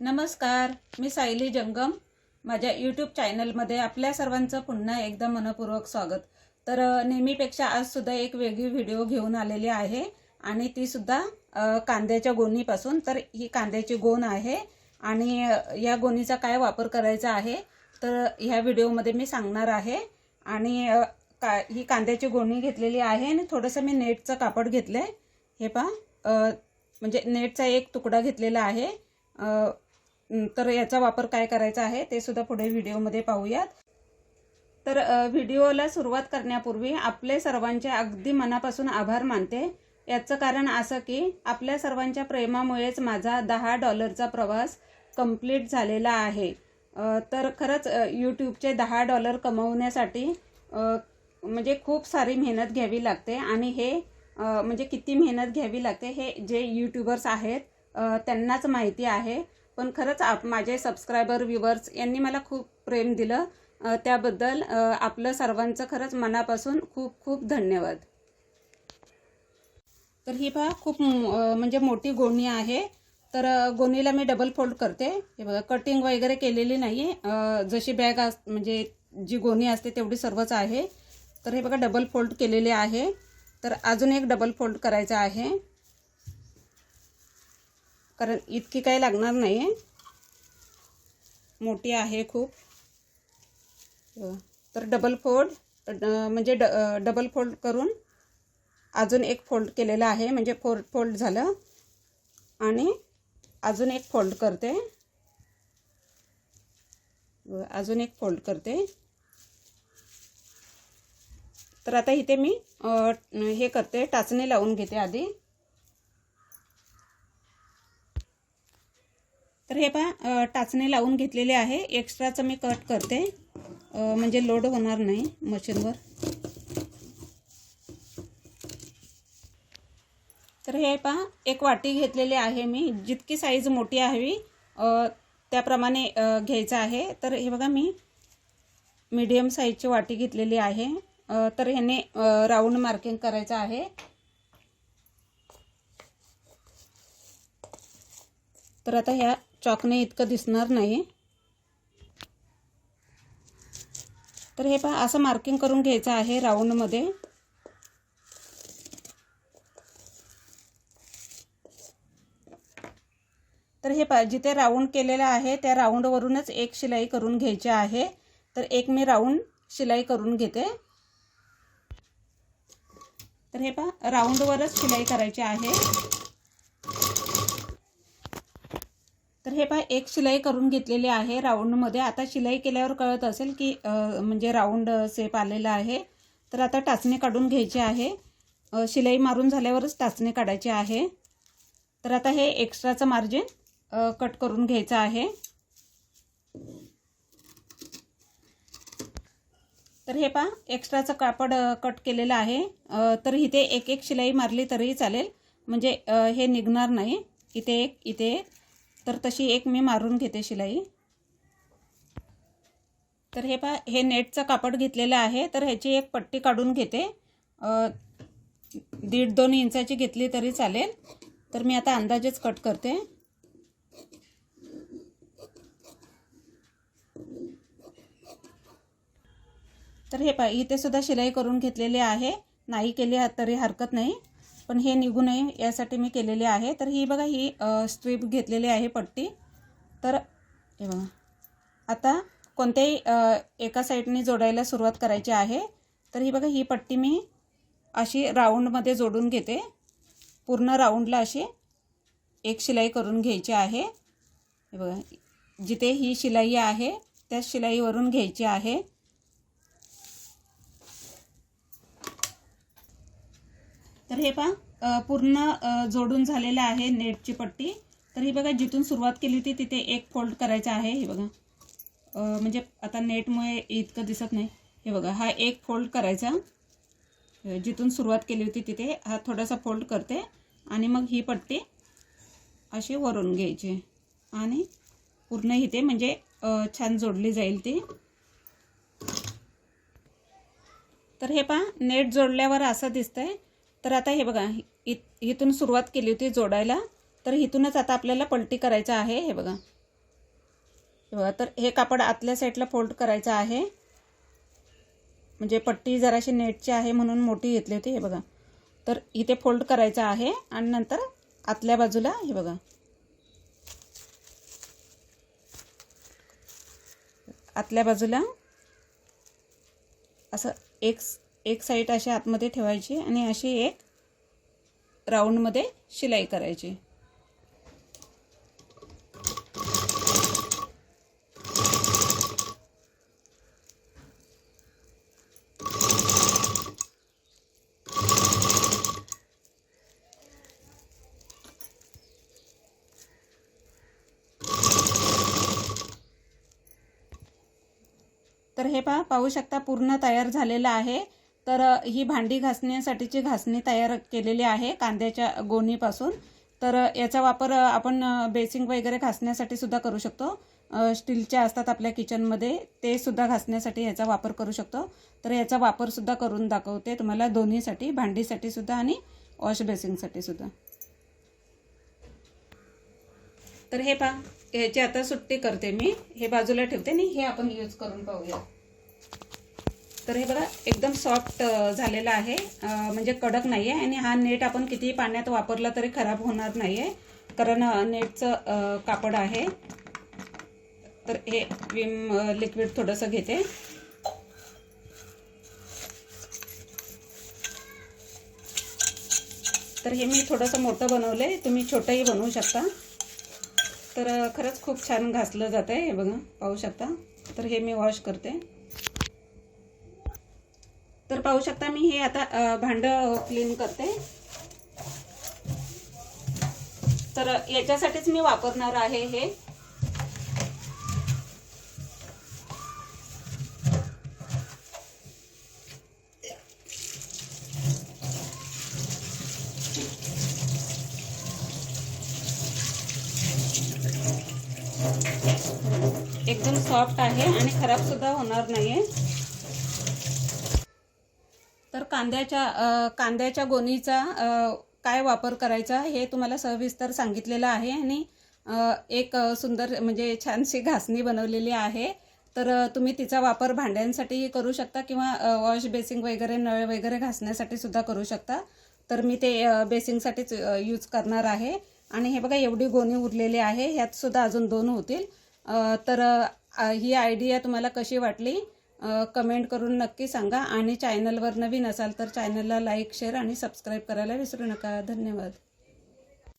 नमस्कार मी सायली जंगम. माझ्या यूट्यूब चॅनलमध्ये आपल्या सर्वांचं पुन्हा एकदा मनपूर्वक स्वागत. तर नेहमीपेक्षा आजसुद्धा एक वेगळी व्हिडिओ घेऊन आलेली आहे आणि ती सुद्धा कांद्याच्या गोणीपासून. तर ही कांद्याची गोण आहे आणि या गोणीचा काय वापर करायचा आहे तर ह्या व्हिडिओमध्ये मी सांगणार आहे. आणि का ही कांद्याची गोणी घेतलेली आहे आणि थोडंसं मी नेटचं कापड घेतलं आहे हे पहा म्हणजे नेटचा एक तुकडा घेतलेला आहे. तर याचा वापर काय करायचा आहे ते सुद्धा पुढे व्हिडिओमध्ये पाहूयात. तर व्हिडिओला सुरुवात करण्यापूर्वी आपले सर्वांचे अगदी मनापासून आभार मानते. याचं कारण असं की आपल्या सर्वांच्या प्रेमामुळेच माझा दहा डॉलरचा प्रवास कंप्लीट झालेला आहे. तर खरंच यूट्यूबचे दहा डॉलर कमवण्यासाठी म्हणजे खूप सारी मेहनत घ्यावी लागते आणि हे म्हणजे किती मेहनत घ्यावी लागते हे जे यूट्यूबर्स आहेत त्यांनाच माहिती आहे. पण खरंच आप माझे सबस्क्रायबर व्ह्युअर्स यांनी मला खूप प्रेम दिलं. त्याबद्दल आपलं सर्वांचं खरंच मनापासून खूप खूप धन्यवाद. तर ही पहा खूप म्हणजे मोठी गोणी आहे. तर गोणीला मी डबल फोल्ड करते. हे बघा कटिंग वगैरे केलेली नाही जशी बॅग अस म्हणजे जी गोणी असते तेवढी सर्वच आहे. तर हे बघा डबल फोल्ड केलेले आहे. तर अजून एक डबल फोल्ड करायचं आहे. कारण इतकी काही लागणार नाही आहे मोठी आहे खूप. तर डबल फोल्ड ड- म्हणजे ड डबल फोल्ड करून अजून एक फोल्ड केलेला आहे म्हणजे फोल्ड फोल्ड झालं. आणि अजून एक फोल्ड करते. अजून एक फोल्ड करते. तर आता इथे मी हे करते टाचणी लावून घेते आधी. तर हे पहा टाचणे टाचणी लावून घेतलेले आहे. एक्स्ट्राचं मी कट करते. म्हणजे लोड होणार नाही मशीनवर. तर हे पहा एक वाटी घेतलेली आहे मी. जितकी साईज मोठी हवी त्याप्रमाणे घ्यायचं आहे. तर हे बघा मी मीडियम साईजची वाटी घेतलेली आहे. तर ह्याने राऊंड मार्किंग करायचं आहे. तर आता ह्या चॉकने इतकं दिसणार नाही. तर हे पहा असं मार्किंग करून घ्यायचं आहे राऊंडमध्ये तर हे पहा जिथे राऊंड केलेलं आहे त्या राऊंडवरूनच एक शिलाई करून घ्यायची आहे. तर एक मी राऊंड शिलाई करून घेते. तर हे पहा राऊंडवरच शिलाई करायची आहे. तर हे पहा एक शिलाई करून घेतलेली आहे राऊंडमध्ये आता शिलाई केल्यावर कळत असेल की म्हणजे राऊंड सेप आलेला आहे. तर आता टाचणी काढून घ्यायची आहे. शिलाई मारून झाल्यावरच टाचणी काढायची आहे. तर आता हे एक्स्ट्राचं मार्जिन कट करून घ्यायचं आहे. तर हे पहा एक्स्ट्राचं कापड कट केलेलं आहे. तर इथे एक एक शिलाई मारली तरीही चालेल. म्हणजे हे निघणार नाही. इथे एक इथे एक. तर तशी एक मी मारून घेते शिलाई. तर हे पहा हे नेटचं कापड घेतलेलं आहे. तर ह्याची एक पट्टी काढून घेते. दीड दोन इंचाची घेतली तरी चालेल. तर मी आता अंदाजेच कट करते. तर हे पहा इथे सुद्धा शिलाई करून घेतलेली आहे. नाही केली तरी हरकत नाही. पण हे निघू नये यासाठी मी केलेले आहे. तर ही बघा ही स्ट्रीप घेतलेली आहे पट्टी. तर हे बघा. आता कोणत्याही एका साईडने जोडायला सुरुवात करायची आहे. तर ही बघा ही पट्टी मी अशी राऊंडमध्ये जोडून घेते. पूर्ण राऊंडला अशी एक शिलाई करून घ्यायची आहे. हे बघा जिथे ही शिलाई आहे त्या शिलाईवरून घ्यायची आहे. तर हे पहा पूर्ण जोडून झालेलं आहे नेटची पट्टी. तर ही बघा जिथून सुरुवात केली होती तिथे एक फोल्ड करायचा आहे हे बघा. म्हणजे आता नेटमुळे इतकं दिसत नाही. हे बघा हा एक फोल्ड करायचा. जिथून सुरुवात केली होती तिथे हा थोडासा फोल्ड करते. आणि मग ही पट्टी अशी वरून घ्यायची. आणि पूर्ण इथे म्हणजे छान जोडली जाईल ती. तर हे पहा नेट जोडल्यावर असं दिसतंय. तर आता हे बघा इत इथून सुरुवात केली होती जोडायला. तर इथूनच आता आपल्याला पलटी करायचं आहे हे बघा. हे बघा तर हे कापड आतल्या साईडला फोल्ड करायचं आहे. म्हणजे पट्टी जराशी नेटची आहे म्हणून मोठी घेतली होती हे बघा. तर इथे फोल्ड करायचं आहे आणि नंतर आतल्या बाजूला हे बघा. आतल्या बाजूला असं एक एक साईड अशी आतमध्ये ठेवायची आणि अशी एक राऊंडमध्ये शिलाई करायची. तर हे पहा पाहू शकता पूर्ण तयार झालेलं आहे. तर ही भांडी घासण्यासाठीची घासणी तयार केलेली आहे कांद्याच्या गोणीपासून. तर याचा वापर आपण बेसिंग वगैरे घासण्यासाठी सुद्धा करू शकतो. स्टीलच्या असतात आपल्या किचनमध्ये ते सुद्धा घासण्यासाठी याचा वापर करू शकतो. तर याचा वापर सुद्धा करून दाखवते तुम्हाला दोन्हीसाठी भांडीसाठी सुद्धा आणि वॉश बेसिंगसाठी सुद्धा. तर हे पहा ह्याची आता सुट्टी करते मी. हे बाजूला ठेवते आणि हे आपण यूज करून पाहूया. तर हे बघा एकदम सॉफ्ट झालेलं आहे. म्हणजे कडक नाही आहे आणि हा नेट आपण कितीही पाण्यात वापरला तरी खराब होणार नाही आहे कारण नेटचं कापड आहे. तर हे विम लिक्विड थोडंसं घेते. तर हे मी थोडंसं मोठं बनवलं. आहे तुम्ही छोटंही बनवू शकता. तर खरंच खूप छान घासलं जात आहे हे बघा पाहू शकता. तर हे मी वॉश करते. तर पाहू शकता मी हे आता भांड भांडं क्लीन करते. तर याच्यासाठीच मी वापरणार आहे हे. एकदम सॉफ्ट आहे आणि खराब सुद्धा होणार नाहीये. कांद्याच्या कांद्याच्या गोणीचा काय वापर करायचा हे तुम्हाला सविस्तर सांगितलेलं आहे आणि एक सुंदर म्हणजे छानशी घासणी बनवलेली आहे. तर तुम्ही तिचा वापर भांड्यांसाठी करू शकता किंवा वॉश बेसिंग वगैरे नळ वगैरे घासण्यासाठी सुद्धा करू शकता. तर मी ते बेसिंगसाठीच यूज करणार आहे. आणि हे बघा एवढी गोणी उरलेली आहे. ह्यात सुद्धा अजून दोन होतील. तर ही आयडिया तुम्हाला कशी वाटली? कमेंट करून नक्की सांगा. आणि चॅनलवर नवीन असाल तर चॅनलला लाईक शेअर आणि सबस्क्राईब करायला विसरू नका. धन्यवाद.